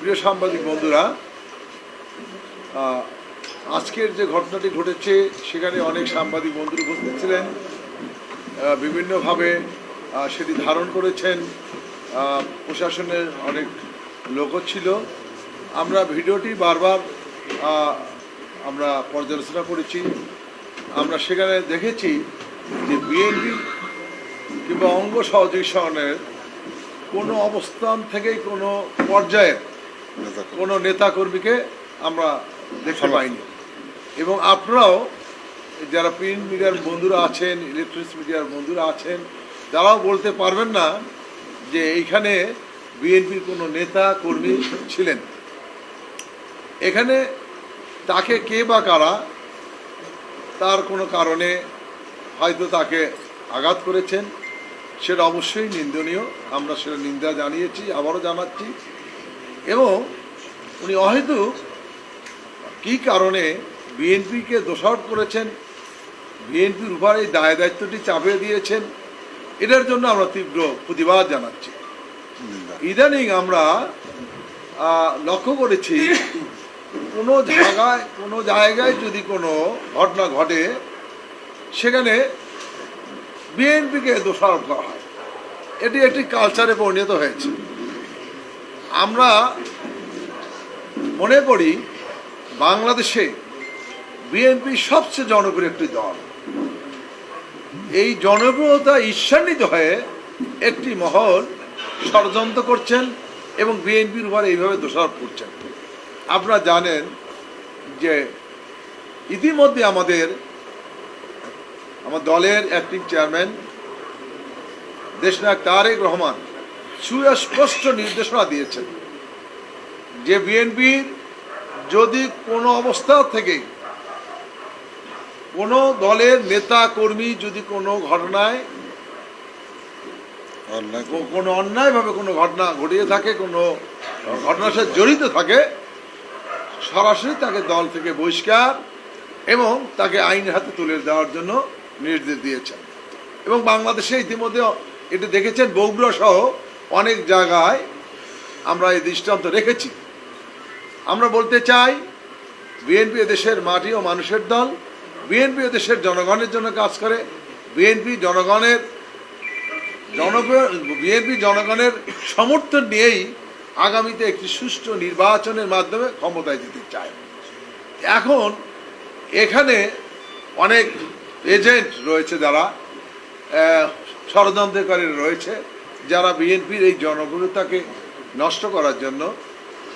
প্রিয় সাংবাদিক বন্ধুরা আজকের যে ঘটনাটি ঘটেছে, সেখানে অনেক সাংবাদিক বন্ধুরা উপস্থিত ছিলেন। বিভিন্নভাবে সেটি ধারণ করেছেন। প্রশাসনের অনেক লোকও ছিল। আমরা ভিডিওটি বারবার আমরা পর্যালোচনা করেছি। আমরা সেখানে দেখেছি যে বিএনপি কিংবা অঙ্গ সহযোগী সংগঠনের কোনো অবস্থান থেকেই কোনো পর্যায়ের কোনো নেতা কর্মীকে আমরা দেখতে পাইনি। এবং আপনারাও যারা প্রিন্ট মিডিয়ার বন্ধুরা আছেন ইলেকট্রনিক্স মিডিয়ার বন্ধুরা আছেন তারাও বলতে পারবেন না যে এইখানে বিএনপির কোনো নেতা কর্মী ছিলেন। এখানে তাকে কে বা কারা তার কোনো কারণে হয়তো তাকে আঘাত করেছেন সেটা অবশ্যই নিন্দনীয়। আমরা সেটা নিন্দা জানিয়েছি আবারও জানাচ্ছি। এবং উনি অহেতু কী কারণে বিএনপিকে দোষারোপ করেছেন, বিএনপির উপর এই দায় দায়িত্বটি চাপিয়ে দিয়েছেন, এটার জন্য আমরা তীব্র প্রতিবাদ জানাচ্ছি। ইদানিং আমরা লক্ষ্য করেছি, কোনো জায়গায় কোনো জায়গায় যদি কোনো ঘটনা ঘটে, সেখানে বিএনপিকে দোষারোপ করা হয়। এটি একটি কালচারে পরিণত হয়েছে। আমরা মনে করি বাংলাদেশে বিএনপি সবচেয়ে জনপ্রিয় একটি দল। এই জনপ্রিয়তা ঈর্ষান্বিত হয়ে একটি মহল ষড়যন্ত্র করছেন এবং বিএনপির উপর এইভাবে দোষারোপ করছেন। আপনারা জানেন যে ইতিমধ্যে আমাদের আমার দলের অ্যাক্টিং চেয়ারম্যান দেশনায়ক তারেক রহমান সুস্পষ্ট নির্দেশনা দিয়েছেন। যে বিএনপির যদি কোনো অবস্থা থেকে কোনো দলের নেতা কর্মী যদি কোনো ঘটনায় কোনো অন্যায়ভাবে কোনো ঘটনা ঘটিয়ে থাকে কোনো ঘটনার সাথে জড়িত থাকে সরাসরি তাকে দল থেকে বহিষ্কার এবং তাকে আইনের হাতে তুলে দেওয়ার জন্য নির্দেশ দিয়েছেন। এবং বাংলাদেশে ইতিমধ্যে এটা দেখেছেন বগুড়া সহ অনেক জায়গায় আমরা এই দৃষ্টান্ত রেখেছি। আমরা বলতে চাই, বিএনপি দেশের মাটি ও মানুষের দল, বিএনপি দেশের জনগণের জন্য কাজ করে, বিএনপি জনগণের বিএনপি জনগণের সমর্থন নিয়েই আগামীতে একটি সুষ্ঠু নির্বাচনের মাধ্যমে ক্ষমতায় যেতে চায়। এখন এখানে অনেক এজেন্ট রয়েছে যারা ষড়যন্ত্রকারী রয়েছে। যারা বিএনপির এই জনপ্রিয়তাকে নষ্ট করার জন্য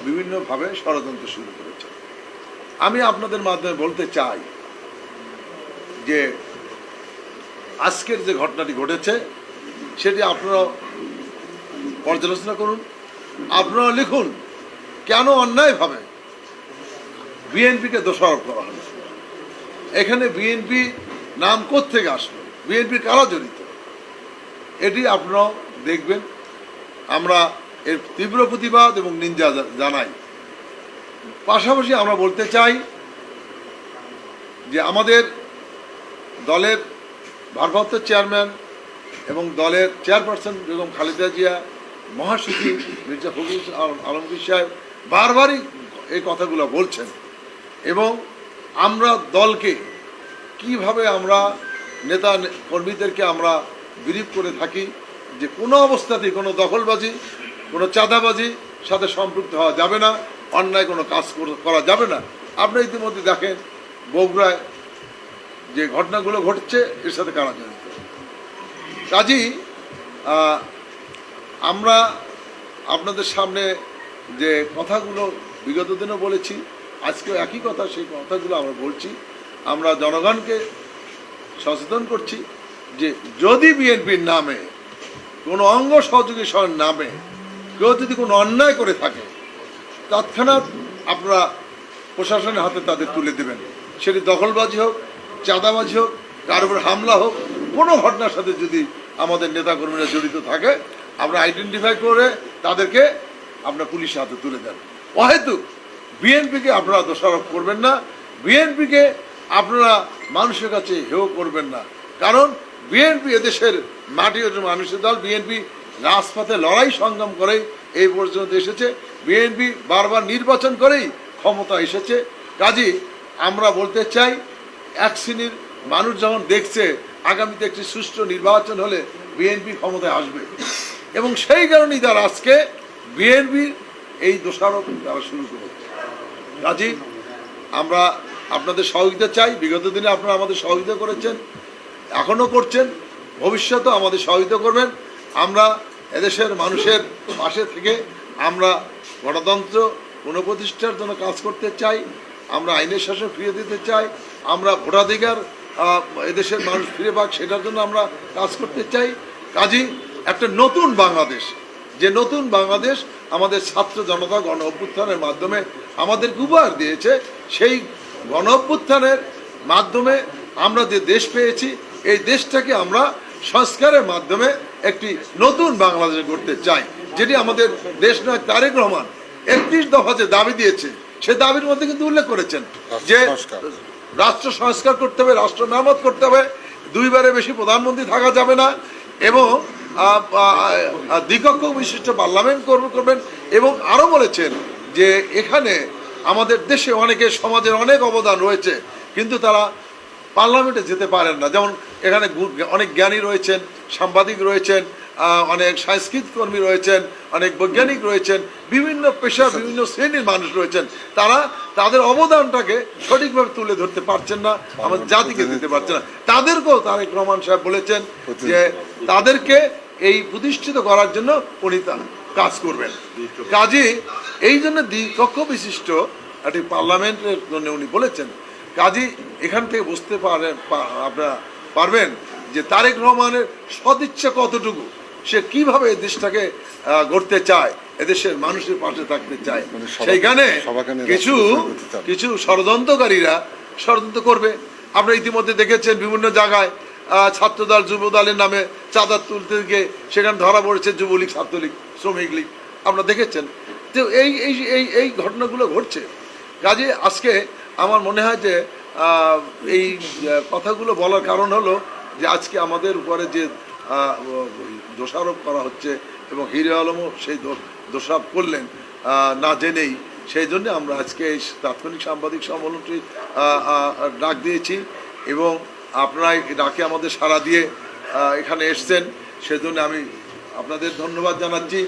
বিভিন্নভাবে ষড়যন্ত্র শুরু করেছে। আমি আপনাদের মাধ্যমে বলতে চাই যে আজকের যে ঘটনাটি ঘটেছে, সেটি আপনারা পর্যালোচনা করুন। আপনারা লিখুন, কেন অন্যায়ভাবে বিএনপিকে দোষারোপ করা হলো? এখানে বিএনপি নাম কোত্থেকে আসলো? বিএনপির কারা জড়িত? এটি আপনারাও দেখবেন, আমরা এর তীব্র প্রতিবাদ এবং নিন্দা জানাই। পাশাপাশি আমরা বলতে চাই যে আমাদের দলের ভারপ্রাপ্ত চেয়ারম্যান এবং দলের চেয়ারপারসন বেগম খালেদা জিয়া, মহাসচিব মির্জা ফখরুল আলমগীর সাহেব বারবারই এই কথাগুলো বলছেন এবং আমরা দলকে কীভাবে আমরা নেতা, কর্মীদেরকে আমরা বিলিভ করে থাকি যে কোনো অবস্থাতেই কোনো দখলবাজি, কোনো চাঁদাবাজি সাথে সম্পৃক্ত হওয়া যাবে না, অন্যায় কোনো কাজ করা যাবে না। আপনি ইতিমধ্যে দেখেন বগুড়ায় যে ঘটনাগুলো ঘটছে, এর সাথে কারা জড়িত? কাজী আমরা আপনাদের সামনে যে কথাগুলো বিগত দিনও বলেছি, আজকেও একই কথা, সেই কথাগুলো আমরা বলছি। আমরা জনগণকে সচেতন করছি যে যদি বিএনপির নামে কোনো অঙ্গ সহযোগী সহ নামে, কেউ যদি কোনো অন্যায় করে থাকে, তৎক্ষণাৎ আপনারা প্রশাসনের হাতে তাদের তুলে দেবেন। সেটি দখলবাজি হোক, চাঁদাবাজি হোক কার হামলা হোক, কোনো ঘটনার সাথে যদি আমাদের নেতাকর্মীরা জড়িত থাকে, আমরা আইডেন্টিফাই করে তাদেরকে আপনার পুলিশের হাতে তুলে দেন। অহেতুক বিএনপিকে আপনারা দোষারোপ করবেন না, বিএনপিকে আপনারা মানুষের কাছে হেও করবেন না। কারণ বিএনপি এদেশের মাটি ও মানুষের দল বিএনপি রাজপথে লড়াই সংগ্রাম করে এই পর্যন্ত এসেছে। বিএনপি বারবার নির্বাচন করেই ক্ষমতা এসেছে। কাজী, আমরা বলতে চাই, এক শ্রেণির মানুষ যখন দেখছে আগামীতে একটি সুষ্ঠু নির্বাচন হলে বিএনপি ক্ষমতায় আসবে। এবং সেই কারণেই তারা আজকে বিএনপির এই দোষারোপ তারা শুরু করেছে। কাজী, আমরা আপনাদের সহযোগিতা চাই। বিগত দিনে আপনারা আমাদের সহযোগিতা করেছেন, এখনও করছেন। ভবিষ্যতেও আমাদের সহযোগিতা করবেন। আমরা এদেশের মানুষের পাশে থেকে আমরা গণতন্ত্র পুনঃপ্রতিষ্ঠার জন্য কাজ করতে চাই, আমরা আইনের শাসন ফিরিয়ে দিতে চাই, আমরা ভোটাধিকার এদেশের মানুষ ফিরে পাক, সেটার জন্য আমরা কাজ করতে চাই। কাজী, একটা নতুন বাংলাদেশ। যে নতুন বাংলাদেশ আমাদের ছাত্র জনতা গণ অভ্যুত্থানের মাধ্যমে আমাদেরকে উপহার দিয়েছে, সেই গণ অভ্যুত্থানের মাধ্যমে আমরা যে দেশ পেয়েছি, এই দেশটাকে আমরা সংস্কারের মাধ্যমে একটি নতুন বাংলাদেশ করতে চাই যেটি আমাদের দেশ নয় তারেক রহমান একত্রিশ দফা যে দাবি দিয়েছে সে দাবির মধ্যে কিন্তু উল্লেখ করেছেন যে রাষ্ট্র সংস্কার করতে হবে রাষ্ট্র মেরামত করতে হবে দুইবারে বেশি প্রধানমন্ত্রী থাকা যাবে না এবং দ্বিকক্ষ বিশিষ্ট পার্লামেন্ট করব- করবেন এবং আরও বলেছেন যে এখানে আমাদের দেশে অনেকের সমাজের অনেক অবদান রয়েছে কিন্তু তারা পার্লামেন্টে যেতে পারেন না। যেমন এখানে অনেক জ্ঞানী রয়েছেন সাংবাদিক রয়েছেন অনেক সাংস্কৃতিক কর্মী রয়েছেন অনেক বৈজ্ঞানিক রয়েছেন বিভিন্ন পেশা বিভিন্ন শ্রেণির মানুষ রয়েছেন। তারা তাদের অবদানটাকে সঠিকভাবে তুলে ধরতে পারছেন না আমাদের জাতিকে দিতে পারছেন না। তাদেরকেও তারেক রহমান সাহেব বলেছেন যে তাদেরকে এই প্রতিষ্ঠিত করার জন্য উনি কাজ করবেন। কাজে এই জন্য দ্বিকক্ষ বিশিষ্ট একটি পার্লামেন্টের জন্য উনি বলেছেন কাজী এখান থেকে বুঝতে পারেন আপনারা পারবেন যে তারেক রহমানের সদিচ্ছা কতটুকু সে কীভাবে দেশটাকে গড়তে চায় এদেশের মানুষের পাশে থাকতে চায়। মানে সেইখানে কিছু। কিছু ষড়যন্ত্রকারীরা ষড়যন্ত্র করবে। আপনারা ইতিমধ্যে দেখেছেন বিভিন্ন জায়গায় আহ, ছাত্রদল যুবদলের নামে চাঁদা তুলতে গিয়ে সেখানে ধরা পড়েছে যুবলীগ ছাত্রলীগ শ্রমিক লীগ। আপনারা দেখেছেন। তো এই এই এই এই ঘটনাগুলো ঘটছে। কাজে আজকে আমার মনে হয় যে এই কথাগুলো বলার কারণ হলো যে আজকে আমাদের উপরে যে দোষারোপ করা হচ্ছে এবং হিরে আলমও সেই দোষারোপ করলেন না জেনেই, সেই জন্য আমরা আজকে এই তাৎক্ষণিক সাংবাদিক সম্মেলনটি ডাক দিয়েছি এবং আপনারা ডাকে আমাদের সাড়া দিয়ে এখানে এসছেন। সেজন্য আমি আপনাদের ধন্যবাদ জানাচ্ছি।